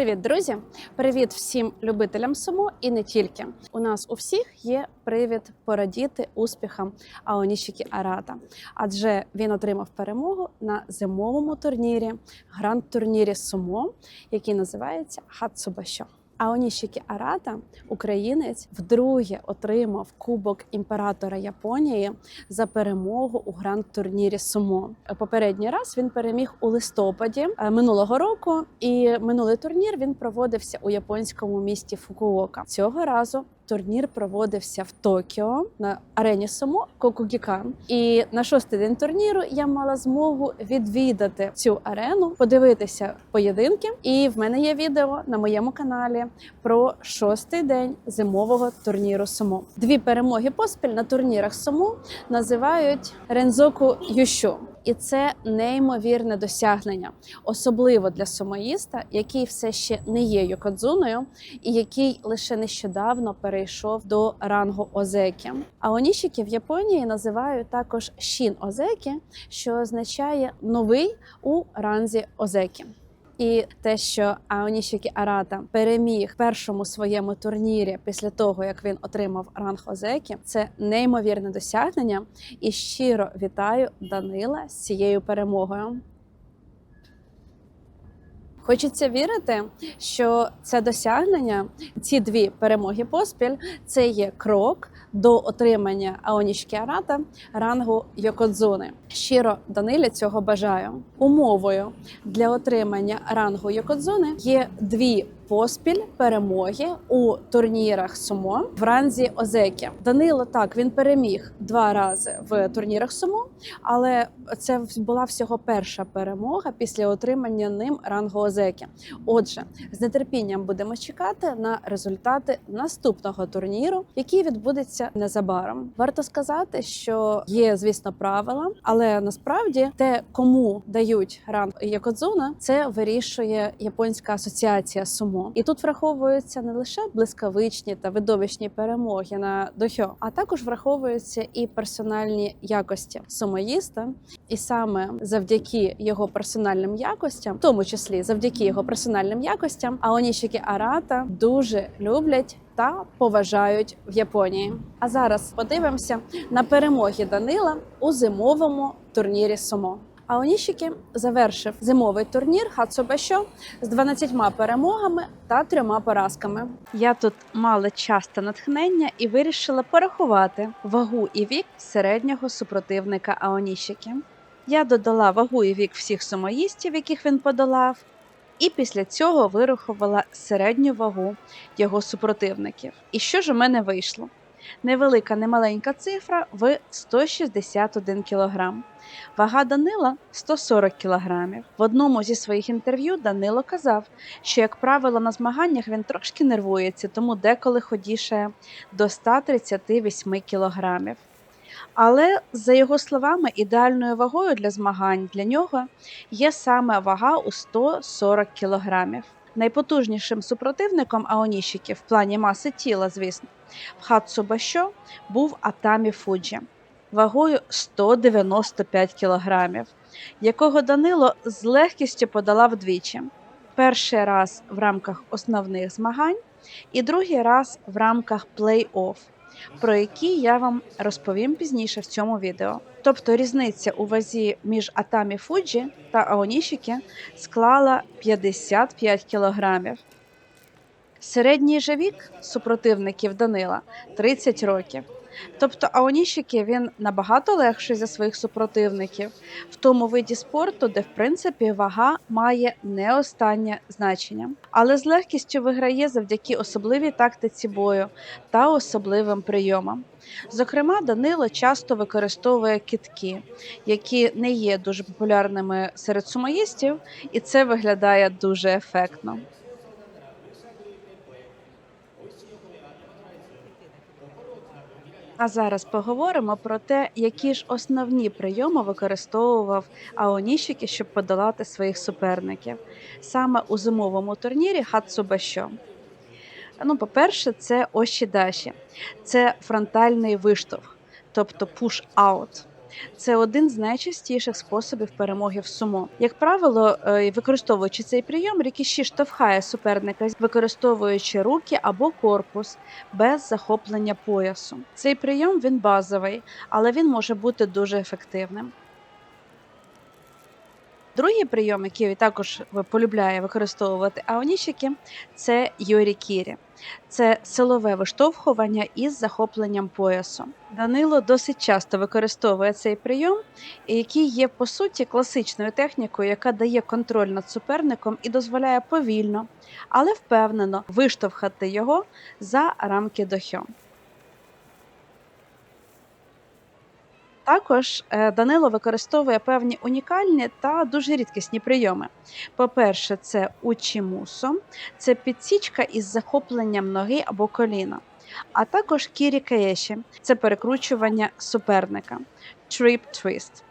Привіт, друзі! Привіт всім любителям сумо і не тільки. У нас у всіх є привід порадіти успіхам Аонішікі Арата, адже він отримав перемогу на зимовому турнірі, гранд-турнірі сумо, який називається Хацубашо. Аоніщики Арата, українець, вдруге отримав Кубок імператора Японії за перемогу у гранд-турнірі Сумо. Попередній раз він переміг у листопаді е, минулого року, і минулий турнір він проводився у японському місті Фукуока. Цього разу турнір проводився в Токіо на арені Сумо Кокугікан. І на шостий день турніру я мала змогу відвідати цю арену, подивитися поєдинки. І в мене є відео на моєму каналі про шостий день зимового турніру Сумо. Дві перемоги поспіль на турнірах Сумо називають Рензоку Ющу. І це неймовірне досягнення, особливо для сумоїста, який все ще не є йокодзуною, і який лише нещодавно перейшов до рангу озекі. А онішіки в Японії називають також шін озекі, що означає новий у ранзі озекі. І те, що Аонішікі Арата переміг в першому своєму турнірі після того, як він отримав ранг Озекі, це неймовірне досягнення. І щиро вітаю Данила з цією перемогою. Хочеться вірити, що це досягнення, ці дві перемоги поспіль, це є крок до отримання Аонішкіарата рангу Йокодзуни. Щиро Данилі цього бажаю. Умовою для отримання рангу Йокодзуни є дві поспіль перемоги у турнірах сумо в ранзі Озекі. Данило так він переміг два рази в турнірах сумо, але це була всього перша перемога після отримання ним рангу Озекі. Отже, з нетерпінням будемо чекати на результати наступного турніру, який відбудеться незабаром. Варто сказати, що є, звісно, правила, але насправді те, кому дають ранг Якодзуна, це вирішує японська асоціація сумо. І тут враховуються не лише блискавичні та видовищні перемоги на дохьо, а також враховуються і персональні якості сумоїста. І саме завдяки його персональним якостям, в тому числі завдяки його персональним якостям, Аонішики Арата дуже люблять. Та поважають в Японії. А зараз подивимося на перемоги Данила у зимовому турнірі Сумо. А Оніщики завершив зимовий турнір Хацубешо з 12 перемогами та трьома поразками. Я тут мала час та натхнення і вирішила порахувати вагу і вік середнього супротивника Аоніщики. Я додала вагу і вік всіх сумоїстів, яких він подолав, і після цього вирахувала середню вагу його супротивників. І що ж у мене вийшло? Невелика немаленька цифра в 161 кг. Вага Данила 140 кг. В одному зі своїх інтерв'ю Данило казав, що, як правило, на змаганнях він трошки нервується, тому деколи ходіше до 138 кг. Але, за його словами, ідеальною вагою для змагань для нього є саме вага у 140 кг. Найпотужнішим супротивником Аонішіків в плані маси тіла, звісно, в Хацубашо був Атамі Фуджі вагою 195 кілограмів, якого Данило з легкістю подолав двічі. Перший раз в рамках основних змагань і другий раз в рамках плей-офф, про які я вам розповім пізніше в цьому відео. Тобто різниця у вазі між Атамі Фуджі та Аонішіки склала 55 кілограмів. Середній же вік супротивників Данила 30 років. Тобто Аоніщики він набагато легший за своїх супротивників в тому виді спорту, де в принципі вага має не останнє значення, але з легкістю виграє завдяки особливій тактиці бою та особливим прийомам. Зокрема, Данило часто використовує китки, які не є дуже популярними серед сумоїстів, і це виглядає дуже ефектно. А зараз поговоримо про те, які ж основні прийоми використовував Аоніщики, щоб подолати своїх суперників саме у зимовому турнірі Хацубашо. Ну, по-перше, це ошідаші, це фронтальний виштовх, тобто push-out. Це один з найчастіших способів перемоги в сумо. Як правило, е, використовуючи цей прийом, Рікіші штовхає суперника, використовуючи руки або корпус без захоплення поясу. Цей прийом він базовий, але він може бути дуже ефективним. Другий прийом, який також полюбляє використовувати аонішики, це йорікірі. Це силове виштовхування із захопленням поясу. Данило досить часто використовує цей прийом, який є по суті класичною технікою, яка дає контроль над суперником і дозволяє повільно, але впевнено виштовхати його за рамки дохьо. Також е, Данило використовує певні унікальні та дуже рідкісні прийоми. По-перше, це учімусо, це підсічка із захопленням ноги або коліна, а також кірі каєші це перекручування суперника, trip twist.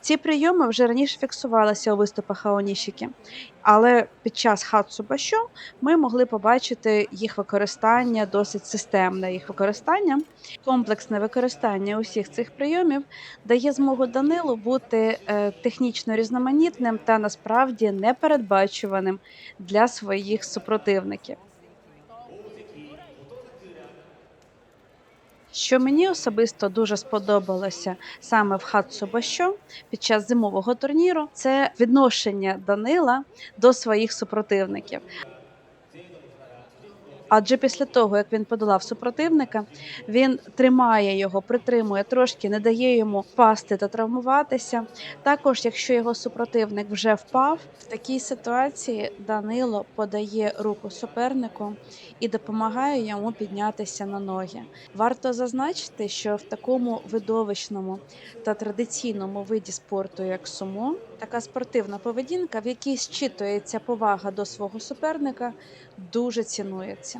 Ці прийоми вже раніше фіксувалися у виступах Аонішіки, але під час Хацубашо ми могли побачити їх використання досить системне. Їх використання, комплексне використання усіх цих прийомів дає змогу Данилу бути е, технічно різноманітним та насправді непередбачуваним для своїх супротивників. Що мені особисто дуже сподобалося саме в Хацубащо під час зимового турніру, це відношення Данила до своїх супротивників. Адже після того, як він подолав супротивника, він тримає його, притримує трошки, не дає йому впасти та травмуватися. Також, якщо його супротивник вже впав, в такій ситуації Данило подає руку супернику і допомагає йому піднятися на ноги. Варто зазначити, що в такому видовищному та традиційному виді спорту, як сумо, така спортивна поведінка, в якій зчитується повага до свого суперника, дуже цінується.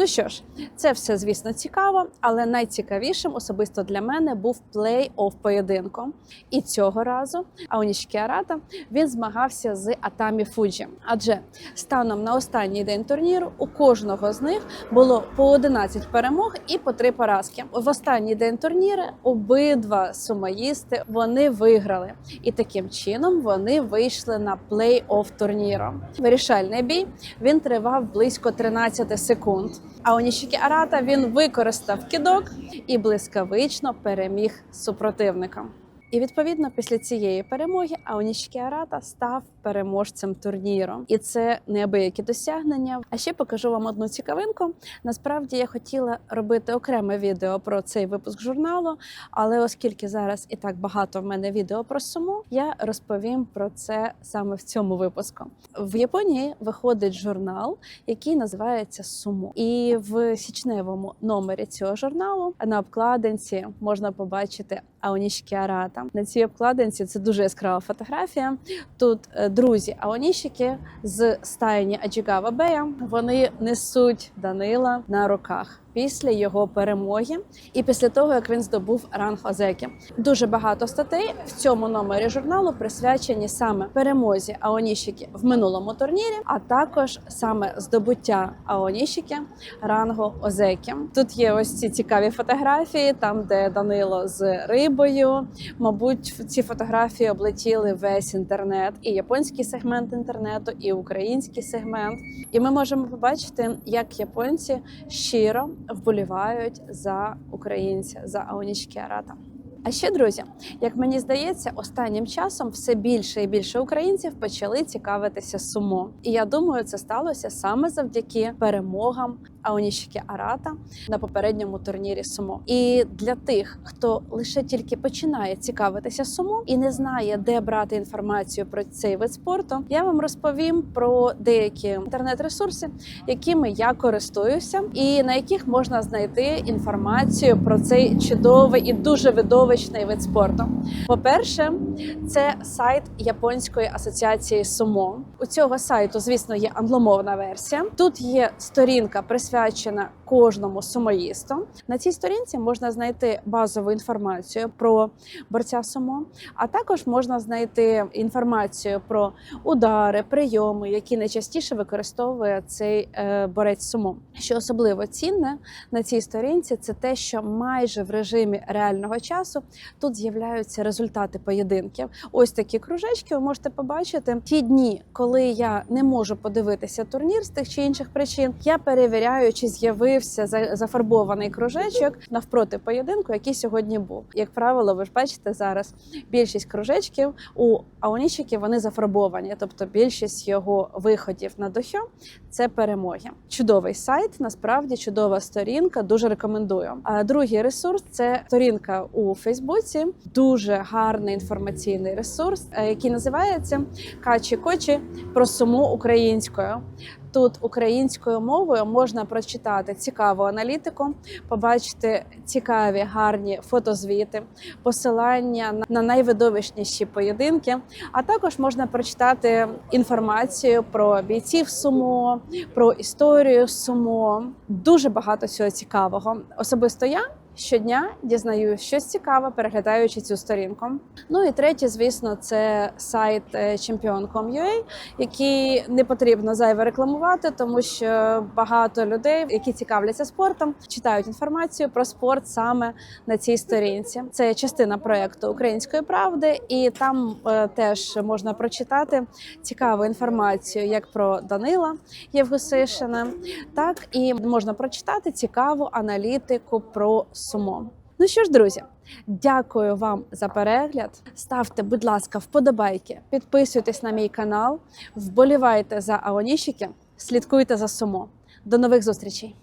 Ну що ж, це все, звісно, цікаво, але найцікавішим особисто для мене був плей-офф поєдинку. І цього разу Аонішкі Арата він змагався з Атамі Фуджі. Адже станом на останній день турніру у кожного з них було по 11 перемог і по 3 поразки. В останній день турніру обидва сумоїсти вони виграли, і таким чином вони вийшли на плей-офф турніру. Вирішальний бій він тривав близько 13 секунд. А Онішікі Арата він використав кидок і блискавично переміг супротивника. І відповідно після цієї перемоги Аонішкі Арата став переможцем турніру, і це неабиякі досягнення. А ще покажу вам одну цікавинку. Насправді я хотіла робити окреме відео про цей випуск журналу, але оскільки зараз і так багато в мене відео про суму, я розповім про це саме в цьому випуску. В Японії виходить журнал, який називається Сумо, і в січневому номері цього журналу на обкладинці можна побачити Аонішкі Арата. На цій обкладинці це дуже яскрава фотографія. Тут е, друзі Аонішіки з стайні Аджігава Бея. Вони несуть Данила на руках. Після його перемоги і після того як він здобув ранг Озеки. Дуже багато статей в цьому номері журналу присвячені саме перемозі Аонішіки в минулому турнірі, а також саме здобуття Аонішіки рангу Озеки. Тут є ось ці цікаві фотографії, там де Данило з рибою. Мабуть, ці фотографії облетіли весь інтернет, і японський сегмент інтернету, і український сегмент. І ми можемо побачити, як японці щиро вболівають за українця за Аонічки Арата. А ще друзі, як мені здається, останнім часом все більше і більше українців почали цікавитися сумо. І я думаю, це сталося саме завдяки перемогам Аонішки Арата на попередньому турнірі сумо. І для тих, хто лише тільки починає цікавитися сумо і не знає, де брати інформацію про цей вид спорту, я вам розповім про деякі інтернет-ресурси, якими я користуюся, і на яких можна знайти інформацію про цей чудовий і дуже видовищний вид спорту. По-перше, це сайт японської асоціації сумо. У цього сайту, звісно, є англомовна версія. Тут є сторінка присвячена присвячена кожному сумоїсту. На цій сторінці можна знайти базову інформацію про борця сумо, а також можна знайти інформацію про удари, прийоми, які найчастіше використовує цей е, борець сумо. Що особливо цінне на цій сторінці, це те, що майже в режимі реального часу тут з'являються результати поєдинків. Ось такі кружечки ви можете побачити. Ті дні, коли я не можу подивитися турнір з тих чи інших причин, я перевіряю, чи з'явився за- зафарбований кружечок навпроти поєдинку, який сьогодні був. Як правило, ви ж бачите зараз більшість кружечків у Аонічики вони зафарбовані, тобто більшість його виходів на дохьо це перемоги. Чудовий сайт, насправді чудова сторінка. Дуже рекомендую. А другий ресурс це сторінка у Фейсбуці. Дуже гарний інформаційний ресурс, е, який називається Качі Кочі про суму українською. Тут українською мовою можна прочитати цікаву аналітику, побачити цікаві гарні фотозвіти, посилання на- на найвидовищніші поєдинки. А також можна прочитати інформацію про бійців сумо, про історію сумо. Дуже багато всього цікавого. Особисто я. Щодня дізнаюсь щось цікаве, переглядаючи цю сторінку. Ну і третє, звісно, це сайт е, champion.com.ua, який не потрібно зайве рекламувати, тому що багато людей, які цікавляться спортом, читають інформацію про спорт саме на цій сторінці. Це частина проекту Української правди, і там е, теж можна прочитати цікаву інформацію як про Данила Євгусишина, так і можна прочитати цікаву аналітику про сумо. Ну що ж, друзі, дякую вам за перегляд. Ставте, будь ласка, вподобайки, підписуйтесь на мій канал, вболівайте за Аоніщики, слідкуйте за сумо. До нових зустрічей!